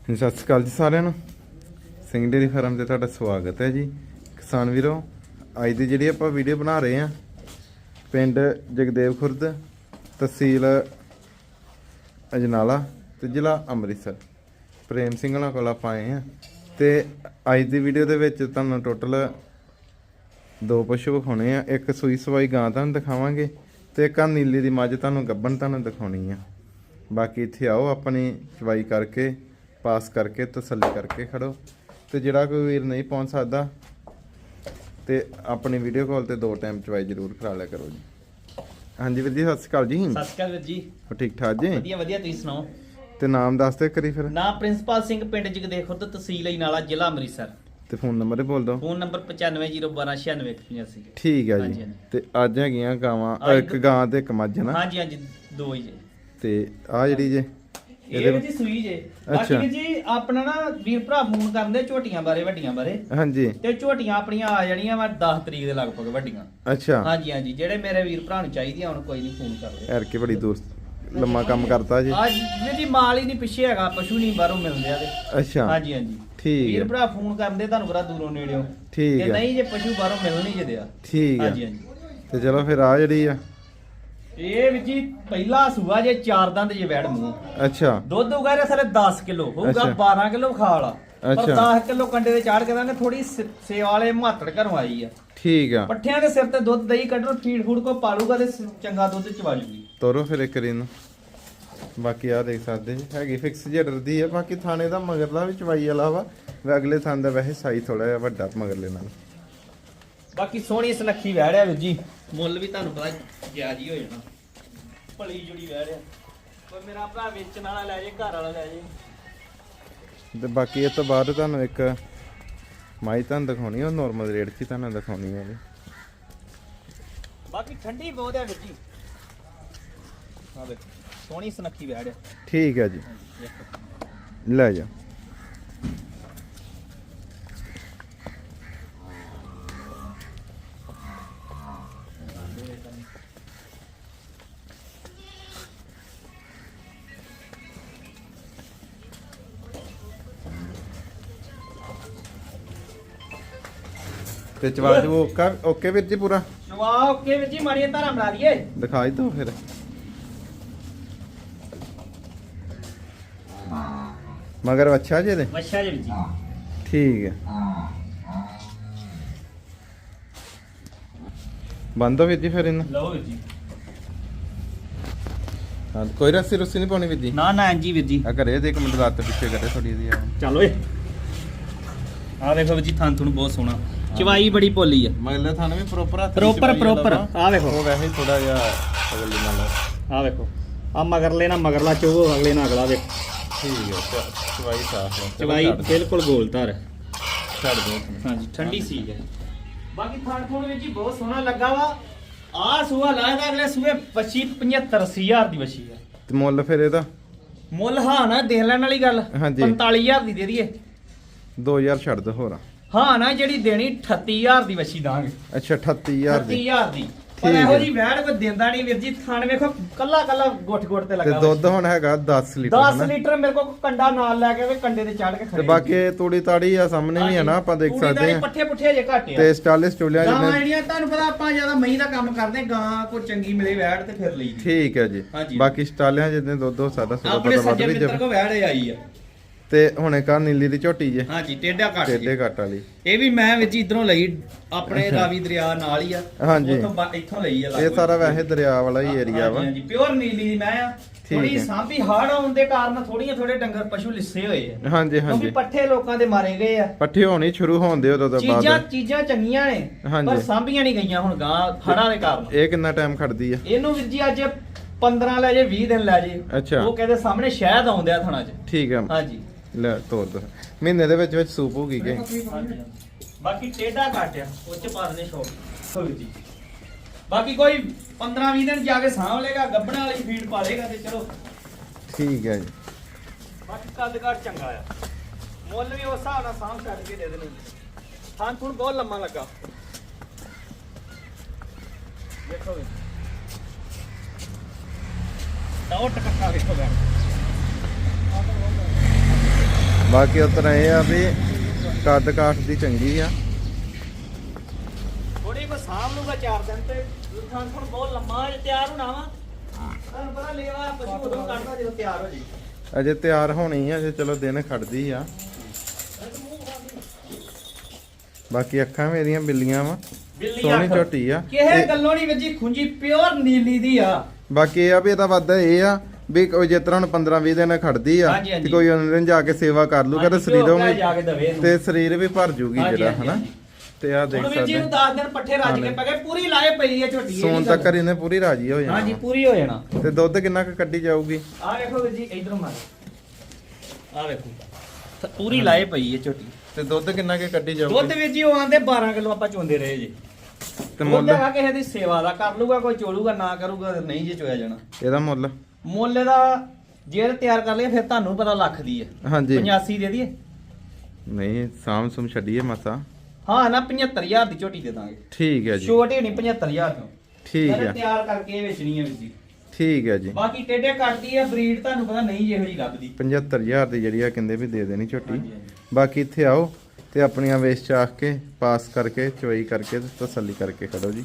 ਸਤਿ ਸ਼੍ਰੀ ਅਕਾਲ ਜੀ ਸਾਰਿਆਂ ਨੂੰ। ਸਿੰਘ ਡੇਰੀ ਫਾਰਮ ਤੇ ਤੁਹਾਡਾ ਸਵਾਗਤ ਹੈ ਜੀ। ਕਿਸਾਨ ਵੀਰੋ, ਅੱਜ ਦੀ ਜਿਹੜੀ ਆਪਾਂ ਵੀਡੀਓ ਬਣਾ ਰਹੇ ਹਾਂ, ਪਿੰਡ ਜਗਦੇਵ ਖੁਰਦ, ਤਹਿਸੀਲ ਅਜਨਾਲਾ ਤੇ ਜ਼ਿਲ੍ਹਾ ਅੰਮ੍ਰਿਤਸਰ। ਪ੍ਰੇਮ ਸਿੰਘ ਨਾਲ ਕੋਲ ਆਪਾਂ ਆਏ ਹਾਂ ਤੇ ਅੱਜ ਦੀ ਵੀਡੀਓ ਦੇ ਵਿੱਚ ਤੁਹਾਨੂੰ ਟੋਟਲ ਦੋ ਪਸ਼ੂ ਵਿਖਾਉਣੇ ਆ, ਇੱਕ ਸੂਈ ਸਵਾਈ ਗਾਂ ਤੁਹਾਨੂੰ ਦਿਖਾਵਾਂਗੇ ਤੇ ਇੱਕ ਆ ਨੀਲੀ ਦੀ ਮੱਝ ਤੁਹਾਨੂੰ ਗੱਬਣ ਤੁਹਾਨੂੰ ਦਿਖਾਉਣੀ ਆ। ਬਾਕੀ ਇੱਥੇ ਆਓ, ਆਪਣੀ ਚਵਾਈ ਕਰਕੇ ਪਾਸ ਕਰਕੇ ਤਸੱਲੀ ਕਰਕੇ ਖੜੋ। ਤੇ ਜਿਹੜਾ ਕੋਈ ਵੀਰ ਨਹੀਂ ਪਹੁੰਚ ਸਕਦਾ ਤੇ ਆਪਣੀ ਵੀਡੀਓ ਕਾਲ ਤੇ ਦੋ ਟਾਈਮ ਚਵਾਈ ਜ਼ਰੂਰ ਕਰਾ ਲਿਆ ਕਰੋ ਜੀ। ਹਾਂਜੀ ਵੀਰ ਜੀ ਸਤਿ ਸ਼੍ਰੀ ਅਕਾਲ ਜੀ। ਸਤਿ ਸ਼੍ਰੀ ਅਕਾਲ ਵੀਰ ਜੀ। ਹੋ ਠੀਕ ਠਾਕ ਜੀ? ਵਧੀਆ ਵਧੀਆ ਤੁਸੀਂ ਸੁਣਾਓ? ਤੇ ਨਾਮ ਦੱਸ ਦੇ ਕਰੀ ਫਿਰ। ਨਾਮ ਪ੍ਰਿੰਸੀਪਲ ਸਿੰਘ ਪਿੰਡ ਜਗਦੇ ਖੁਰਦ ਤਹਿਸੀਲ ਇਨਾਲਾ ਜ਼ਿਲ੍ਹਾ ਅੰਮ੍ਰਿਤਸਰ। ਤੇ ਫੋਨ ਨੰਬਰ ਬੋਲ ਦਿਓ। ਫੋਨ ਨੰਬਰ 9501296185 ਠੀਕ ਹੈ ਜੀ। ਤੇ ਅੱਜ ਹੈਗੀਆਂ ਗਾਵਾਂ ਇੱਕ ਗਾਂ ਤੇ ਇੱਕ ਮੱਝ ਨਾ? ਹਾਂਜੀ ਹਾਂਜੀ ਦੋ ਹੀ ਜੇ। ਤੇ ਆ ਜਿਹੜੀ ਜੇ ਇਹ ਵੀ ਜੀ ਸੂਈ ਜੇ। ਬਾਕੀ ਜੀ ਆਪਣਾ ਨਾ ਵੀਰ ਭਰਾ ਫੋਨ ਕਰਦੇ ਝੋਟੀਆਂ ਬਾਰੇ ਵੱਡੀਆਂ ਬਾਰੇ। ਹਾਂਜੀ। ਤੇ ਝੋਟੀਆਂ ਆਪਣੀਆਂ ਆ ਜਾਣੀਆਂ ਵਾ 10 ਤਰੀਕ ਦੇ ਲਗਭਗ ਵੱਡੀਆਂ। ਅੱਛਾ। ਹਾਂਜੀ ਹਾਂਜੀ। ਜਿਹੜੇ ਮੇਰੇ ਵੀਰ ਭਰਾ ਨੂੰ ਚਾਹੀਦੀਆਂ ਹੁਣ ਕੋਈ ਨਹੀਂ ਫੋਨ ਕਰਦੇ। ਐਰ ਕੇ ਬੜੀ ਦੂਰ ਲੰਮਾ ਕੰਮ ਕਰਤਾ ਜੀ। ਅੱਜ ਜੀ ਮਾਲ ਹੀ ਨਹੀਂ ਪਿੱਛੇ ਹੈਗਾ ਪਸ਼ੂ ਨਹੀਂ ਬਾਹਰੋਂ ਮਿਲਦੇ ਆ ਤੇ ਅੱਛਾ। ਹਾਂਜੀ ਹਾਂਜੀ। ਠੀਕ ਵੀਰ ਭਰਾ ਫੋਨ ਕਰਦੇ ਤੁਹਾਨੂੰ ਬੜਾ ਦੂਰੋਂ ਨੇੜਿਓਂ। ਠੀਕ ਹੈ। ਨਹੀਂ ਜੇ ਪਸ਼ੂ ਬਾਹਰੋਂ ਮਿਲ ਨਹੀਂ ਜਦੇ ਆ। ਠੀਕ ਹੈ। ਹਾਂਜੀ ਹਾਂਜੀ। ਤੇ ਚਲੋ ਫਿਰ ਆ ਜਿਹੜੀ ਆ। ਇਹ ਵੀ ਜੀ ਪਹਿਲਾ ਸੂਆ ਜੇ ਚਾਰ ਦੰਦ ਜੇ ਵੈੜ ਮੂੰਹ। ਅੱਛਾ। ਦੁੱਧ ਉਗਾਰੇ ਸਾਰੇ 10 ਕਿਲੋ ਹੋਊਗਾ ਅੱਛਾ। 12 ਕਿਲੋ ਖਾਲਾ ਪਰ ਅੱਛਾ। 10 ਕਿਲੋ ਕੰਡੇ ਦੇ ਚਾੜ ਕੇ ਦਾਂਗੇ ਥੋੜੀ ਸੇਵਾ ਵਾਲੇ ਮਾਤੜ ਘਰੋਂ ਆਈ ਆ। ਠੀਕ ਆ। ਪੱਠਿਆਂ ਦੇ ਸਿਰ ਤੇ ਦੁੱਧ ਦਹੀਂ ਕੱਢੋ ਫੀਡ ਫੂਡ ਕੋ ਪਾਲੂਗਾ ਤੇ ਸ- ਚੰਗਾ ਦੁੱਧ ਚਵਾ ਜੂਗੀ ਤੋਰੋ ਫਿਰ ਇੱਕ ਰੀਨ ਬਾਕੀ ਆ ਦੇਖ ਸਕਦੇ ਜੀ ਹੈਗੀ ਫਿਕਸ ਜੜਰ ਦੀ ਹੈ ਬਾਕੀ ਥਾਣੇ ਦਾ ਮਗਰਲਾ ਵੀ ਚਵਾਈ ਵਾਲਾ ਵਾ। ਵੀ ਅਗਲੇ ਥਾਂ ਦਾ ਵੈਸੇ ਸਾਈ ਥੋੜਾ ਜਿਹਾ ਵੱਡਾ ਮਗਰਲੇ ਨਾਲ। ਬਾਕੀ ਸੋਹਣੀ ਸੁਨੱਖੀ ਵੈੜ ਆ ਵੀਰ ਜੀ। ਮੁੱਲ ਵੀ ਤੁਹਾਨੂੰ ਪਤਾ ਜਾਇਜ਼ ਹੀ ਹੋ ਜਾਣਾ। ਭਲੀ ਜੁੜੀ ਵੈੜ ਆ ਕੋਈ ਮੇਰਾ ਭਰਾ ਵੇਚਣ ਵਾਲਾ ਲੈ ਜੇ ਘਰ ਵਾਲਾ ਲੈ ਜੇ। ਤੇ ਬਾਕੀ ਇਹ ਤੋਂ ਬਾਅਦ ਤੁਹਾਨੂੰ ਇੱਕ ਮਾਈ ਤੁਹਾਨੂੰ ਦਿਖਾਉਣੀ ਉਹ ਨਾਰਮਲ ਰੇਟ 'ਚ ਹੀ ਤੁਹਾਨੂੰ ਦਿਖਾਉਣੀ ਹੈ ਜੀ। ਬਾਕੀ ਠੰਡੀ ਬਹੁਤ ਆ ਵੀਰ ਜੀ। ਆ ਵੇਖ ਸੋਹਣੀ ਸੁਨੱਖੀ ਵੈੜ ਆ ਠੀਕ ਹੈ ਜੀ। ਲੈ ਜਾ ਤੇ ਚਵਾਜ ਓਕਾ ਓਕੇ ਵੀਰ ਜੀ ਪੂਰਾ। ਵਾਹ ਓਕੇ ਵੀਰ ਜੀ ਮਾੜੀਆਂ ਧਾਰਾਂ ਬਣਾ ਲਈਏ। ਦਿਖਾਈ ਦੋ ਫਿਰ। ਮਗਰ ਅੱਛਾ ਜੀ ਇਹਦੇ? ਮੱਛਾ ਜੀ ਵੀਰ ਜੀ। ਠੀਕ ਹੈ। ਬੰਦੋ ਵੀਰ ਜੀ ਫਿਰ ਇਹਨਾਂ? ਲਓ ਵੀਰ ਜੀ। ਹਾਂ ਕੋਈ ਰੱਸੀ ਰੁੱਸੀ ਨਹੀਂ ਪਾਉਣੀ ਵੀਰ ਜੀ? ਨਾ ਨਾ ਜੀ ਵੀਰ ਜੀ। ਆ ਘਰੇ ਦੇ ਇੱਕ ਮਿੰਟ ਲੱਤ ਪਿੱਛੇ ਕਰੇ ਥੋੜੀ ਜਿਹੀ ਆ ਚੱਲ ਓਏ। ਆ ਵੇਖੋ ਵੀਰ ਜੀ ਥਾਂ ਤੁਹਾਨੂੰ ਬਹੁਤ ਸੋਹਣਾ। ਚਵਾਈ ਬੜੀ ਭੋਲੀ ਆ। ਮਗਲੇ ਥਾਂ ਵੀ ਪ੍ਰੋਪਰ ਹੱਥ Proper, proper, ਆਹ ਵੇਖੋ। ਉਹ ਵੈਸੇ ਥੋੜਾ ਜਿਹਾ ਅਗਲੇ ਨਾਲ। ਆ ਵੇਖੋ। ਆ ਮਗਰਲੇ ਨਾਲ ਮਗਰਲਾ ਚੋਵੋ ਅਗਲੇ ਨਾਲ ਅਗਲਾ ਵੇਖ। ਠੀਕ ਹੈ ਚ- ਚਵਾਈ ਸਾਫ਼ ਹੈ। ਚਵਾਈ। ਬਿਲਕੁਲ ਗੋਲ ਧਾਰ ਛੱਡ ਦੋ। ਹਾਂਜੀ ਠੰਡੀ ਸੀ ਹੈ। ਬਾਕੀ ਥਾਂ ਤੁਹਾਨੂੰ ਵੀਰ ਜੀ ਬਹੁਤ ਸੋਹਣਾ ਲੱਗਾ ਵਾ। ਆ ਸੂਆ ਲਾਇਆ ਅਗਲੇ ਸੂਏ 25 75 ਹਜ਼ਾਰ ਦੀ ਵਛੀ ਆ ਤੇ ਮੁੱਲ ਫਿਰ ਇਹਦਾ? ਮੁੱਲ ਹਾਂ ਨਾ ਦੇਖ ਲੈਣ ਵਾਲੀ ਗੱਲ। ਹਾਂਜੀ। 45000 ਦੀ ਦੇ ਦਈਏ। 2000 ਛੱਡ ਦੋ ਹੋਰ ਹਾਂ ਨਾ ਜਿਹੜੀ ਦੇਣੀ 38000 ਦੀ ਵਛੀ ਦਾਂਗੇ। ਅੱਛਾ 38000 ਦੀ। 38000 ਦੀ। ਪਰ ਇਹੋ। ਜੀ ਵੈੜ ਕੋਈ ਦਿੰਦਾ ਨਹੀਂ ਵੀਰ ਜੀ ਥਾਣ ਵੇਖੋ ਕੱਲਾ ਕੱਲਾ ਗੁੱਟ ਗੁੱਟ ਤੇ ਤੇ ਲੱਗਾ ਦੁੱਧ ਹੁਣ ਹੈਗਾ 10 ਲੀਟਰ 10 ਹਨਾ? ਲੀਟਰ ਮੇਰੇ ਕੋਲ ਕੰਡਾ ਨਾਲ ਲੈ ਕੇ ਵੇ ਕੰਡੇ ਤੇ ਚੜ ਕੇ ਤੇ ਖੜੇ ਬਾਕੀ ਤੂੜੀ ਤਾੜੀ ਆ ਸਾਹਮਣੇ ਵੀ ਹੈ ਨਾ ਆਪਾਂ ਦੇਖ ਸਕਦੇ ਆ ਪੱਠੇ ਪੁੱਠੇ ਜੇ ਘੱਟ ਆ। ਤੇ ਸਟਾਲਿਸ ਟੁਲਿਆ ਗਾਵਾਂ ਜਿਹਨੇ ਜਿਹੜੀਆਂ ਤੁਹਾਨੂੰ ਪਤਾ ਆਪਾਂ ਜ਼ਿਆਦਾ ਮਹੀਂ ਦਾ ਕੰਮ ਕਰਦੇ ਗਾਂ ਕੋਈ ਚੰਗੀ ਮਿਲੇ ਵੈੜ ਤੇ ਫਿਰ ਲਈ ਠੀਕ ਹੈ ਜੀ। ਬਾਕੀ ਸਟਾਲਿਆਂ ਜਿਹਨੇ ਦੁੱਧ ਹੋ ਸਕਦਾ ਸੋਦਾ ਆਪਣੇ ਪਤਾ ਵੱਧ ਸੱਜੇ ਵੀ ਮਿੱਤਰ ਜਾਵੇ। ਕੋ ਵੈੜ ਆਈ ਆ। ਤੇ ਹੁਣੇ ਕਾ ਨੀਲੀ ਦੀ ਝੋਟੀ ਜੇ। ਹਾਂਜੀ ਟੇਡਾ ਘੱਟ ਟੇਡੇ। ਕੱਟ ਵਾਲੀ। ਇਹ ਵੀ ਮੈਂ ਵਿੱਚ ਇਧਰੋਂ ਲਈ ਆਪਣੇ ਰਾਵੀ ਦਰਿਆ ਨਾਲ ਹੀ ਆ। ਹਾਂਜੀ। ਉੱਥੋਂ ਇੱਥੋਂ ਲਈ ਆ ਇਹ। ਸਾਰਾ ਵੈਸੇ ਦਰਿਆ ਵਾਲਾ ਹੀ ਏਰੀਆ ਵਾ। ਹਾਂਜੀ, ਪਿਓਰ ਨੀਲੀ ਦੀ ਮੈਂ ਆ। ਥੋੜੀ। ਸਾਂਭੀ ਹਾੜ ਆਉਣ ਦੇ ਕਾਰਨ ਥੋੜੀਆਂ ਥੋੜੇ ਡੰਗਰ ਪਸ਼ੂ ਲਿੱਸੇ ਹੋਏ ਆ। ਹਾਂਜੀ ਕਿਉਂਕਿ ਹਾਂਜੀ ਪੱਠੇ ਲੋਕਾਂ ਦੇ ਮਾਰੇ ਗਏ ਆ। ਪੱਠੇ ਹੋਣੀ ਸ਼ੁਰੂ ਹੋਣ ਦੇ ਉਦੋਂ ਤੋਂ ਚੀਜ਼ਾਂ ਬਾਅਦ। ਚੀਜ਼ਾਂ ਚੰਗੀਆਂ ਨੇ। ਪਰ ਸਾਂਭੀਆਂ ਨਹੀਂ ਗਈਆਂ ਹੁਣ ਗਾਂ ਹੜਾਂ ਦੇ ਕਾਰਨ। ਇਹ ਕਿੰਨਾ ਟਾਈਮ ਖੜਦੀ ਆ? ਇਹਨੂੰ ਵੀਰ ਜੀ ਅੱਜ 15 ਲੈ ਜੇ 20 ਦਿਨ ਲੈ ਜੇ। ਉਹ ਕਹਿੰਦੇ ਸਾਹਮਣੇ ਸ਼ਹਿਦ ਆਉਂਦੇ ਆ ਥਣਾ 'ਚ। ਠੀਕ ਆ। ਹਾਂਜੀ। ਲੈ ਤੋਰ ਦੋ। ਮਹੀਨੇ ਦੇ ਵਿੱਚ ਵਿੱਚ ਸੂਪ ਹੋ ਗਈ ਗਈ ਹਾਂਜੀ। ਬਾਕੀ ਟੇਡਾ ਘਟਿਆ ਉਹ ਚ ਪਾ ਦਨੇ ਸ਼ੌਕ। ਹੋਵੇ ਜੀ। ਬਾਕੀ ਕੋਈ 15 20 ਦਿਨ ਜਾ ਕੇ ਸਾਂਭ ਲੇਗਾ ਗੱਬਣਾ ਵਾਲੀ ਫੀਡ ਪਾ ਲੇਗਾ ਤੇ ਚਲੋ। ਠੀਕ ਹੈ ਜੀ। ਬਾਕੀ ਕੱਦ ਘੱਟ ਚੰਗਾ ਆ। ਮੁੱਲ ਵੀ ਉਸ ਹਿਸਾਬ ਨਾਲ ਸਾਂਭ ਛੱਡ ਕੇ ਦੇ ਦੇਣੇ। ਥਾਂ ਥੁਣ ਬਹੁਤ ਲੰਮਾ ਲੱਗਾ। ਦੇਖੋ ਵੀ। ਤਾਂ ਉਹ ਟਕਾ ਵੇਖੋ ਬੈਠ। ਬਾਕੀ ਉਤਰ ਇਹ ਆ ਵੀ ਕੱਦ ਕਾਠ ਦੀ ਚੰਗੀ ਆ। ਥੋੜੀ ਮੈਂ ਸਾਂਭ ਲੂਗਾ ਚਾਰ ਦਿਨ ਤੇ। ਥਾਂ ਥਣ ਬਹੁਤ ਲੰਮਾ ਜੇ ਤਿਆਰ ਹੋਣਾ ਵਾ। ਤੁਹਾਨੂੰ ਪਤਾ ਲੇਵਾ ਪਸ਼ੂ ਉਦੋਂ ਕੱਢਦਾ ਜਦੋਂ ਤਿਆਰ ਹੋ ਜੀ ਅਜੇ ਤਿਆਰ ਹੋਣੀ ਆ ਅਜੇ ਚਲੋ ਦਿਨ ਖੜਦੀ ਆ। ਬਾਕੀ ਅੱਖਾਂ ਮੇਰੀਆਂ ਬਿੱਲੀਆਂ ਵਾ। ਸੋਹਣੀ। ਝੋਟੀ ਆ। ਕਿਸੇ ਗੱਲੋਂ ਨਹੀਂ ਵੱਜੀ ਖੁੰਜੀ ਪਿਓਰ ਨੀਲੀ ਦੀ ਆ। ਬਾਕੀ ਇਹ ਆ ਵੀ ਇਹਦਾ ਵਾਦਾ ਇਹ ਆ ਵੀ ਕੋਈ ਜਿਸ ਤਰ੍ਹਾਂ ਹੁਣ 15 20 ਦਿਨ ਖੜਦੀ ਆ ਹਾਂਜੀ, ਹਾਂਜੀ। ਤੇ ਕੋਈ ਉਹਨਾਂ ਦਿਨ ਜਾ ਕੇ ਸੇਵਾ ਕਰ ਲੂਗਾ ਤੇ ਹਾਂਜੀ, ਸਰੀਰੋਂ ਘਿਓ ਵੀ ਜਾ ਕੇ ਦਵੇ ਇਹਨੂੰ। ਤੇ ਸਰੀਰ ਵੀ ਭਰ ਜੂਗੀ ਹਾਂਜੀ, ਜਿਹੜਾ ਹਾਂਜੀ, ਹਨਾ? ਹਾਂਜੀ। ਤੇ ਆ ਦੇਖ ਹੁਣ ਵੀਰ ਜੀ ਸਕਦੇ ਨੂੰ 10 ਦਿਨ ਪੱਠੇ ਰੱਜ ਕੇ। ਪੈ ਗਏ ਪੂਰੀ ਲਾਏ ਪਈ ਹੈ ਝੋਟੀ ਇਹ ਸੋਨ ਤੱਕ। ਇਹਨੇ ਪੂਰੀ ਰਾਜੀ ਹੋ ਜਾਣਾ। ਹਾਂਜੀ। ਪੂਰੀ ਹੋ ਜਾਣਾ। ਤੇ ਦੁੱਧ ਕਿੰਨਾ ਕੁ ਕੱਢੀ ਜਾਊਗੀ? ਆ ਵੇਖੋ ਵੀਰ ਜੀ ਇਧਰੋਂ ਮਾਰ। ਆ ਵੇਖੋ। ਪੂਰੀ ਲਾਏ ਪਈ ਹੈ ਝੋਟੀ। ਤੇ ਦੁੱਧ ਕਿੰਨਾ ਕੁ ਕੱਢੀ ਦੁੱਧ ਜਾਊਗੀ ਵੀਰ ਜੀ ਉਹ ਆਂਦੇ 12 ਕਿਲੋ ਆਪਾਂ ਚੋਂਦੇ ਰਹੇ ਜੀ। ਤੇ ਮੁੱਲ ਮੁੱਲ? ਹੈਗਾ ਕਿਸੇ ਦੀ ਸੇਵਾ ਦਾ ਕਰ ਲੂਗਾ ਕੋਈ ਚੋਲੂਗਾ ਨਾ ਕਰੂਗਾ ਤੇ ਨਹੀਂ ਜੇ ਚੋਇਆ ਜਾਣਾ। ਇਹਦਾ ਮੁੱਲ? ਮੁੱਲ ਦਾ ਜੇ ਤਿਆਰ ਕਰ ਲਈਏ ਫਿਰ ਤੁਹਾਨੂੰ ਪਤਾ ਲੱਖ ਦੀ ਹੈ। ਹਾਂਜੀ। 85 ਦੇ ਦਈਏ। ਨਹੀਂ ਸਾਮ ਸੁਮ ਛੱਡੀਏ ਮਸਾ। ਹਾਂ ਨਾ 75000 ਦੀ ਝੋਟੀ ਦੇ ਦਾਂਗੇ। ਠੀਕ ਹੈ ਜੀ। ਛੋਟੀ ਨਹੀਂ 75000 ਤੋਂ। ਠੀਕ ਹੈ। ਤਿਆਰ ਕਰਕੇ ਵੇਚਣੀ ਹੈ ਜੀ। ਠੀਕ ਹੈ ਜੀ। ਬਾਕੀ ਟੇਡੇ ਕੱਟਦੀ ਹੈ ਬਰੀਡ ਤੁਹਾਨੂੰ ਪਤਾ ਨਹੀਂ ਜਿਹੋ ਜੀ ਲੱਭਦੀ। 75000 ਦੀ ਜਿਹੜੀ ਆ ਕਹਿੰਦੇ ਵੀ ਦੇ ਦੇਣੀ ਝੋਟੀ। ਬਾਕੀ ਇੱਥੇ ਆਓ ਤੇ ਆਪਣੀਆਂ ਵੇਚ ਚਾਖ ਕੇ ਪਾਸ ਕਰਕੇ ਚੁਆਈ ਕਰਕੇ ਤੇ ਤਸੱਲੀ ਕਰਕੇ ਖੜੋ ਜੀ।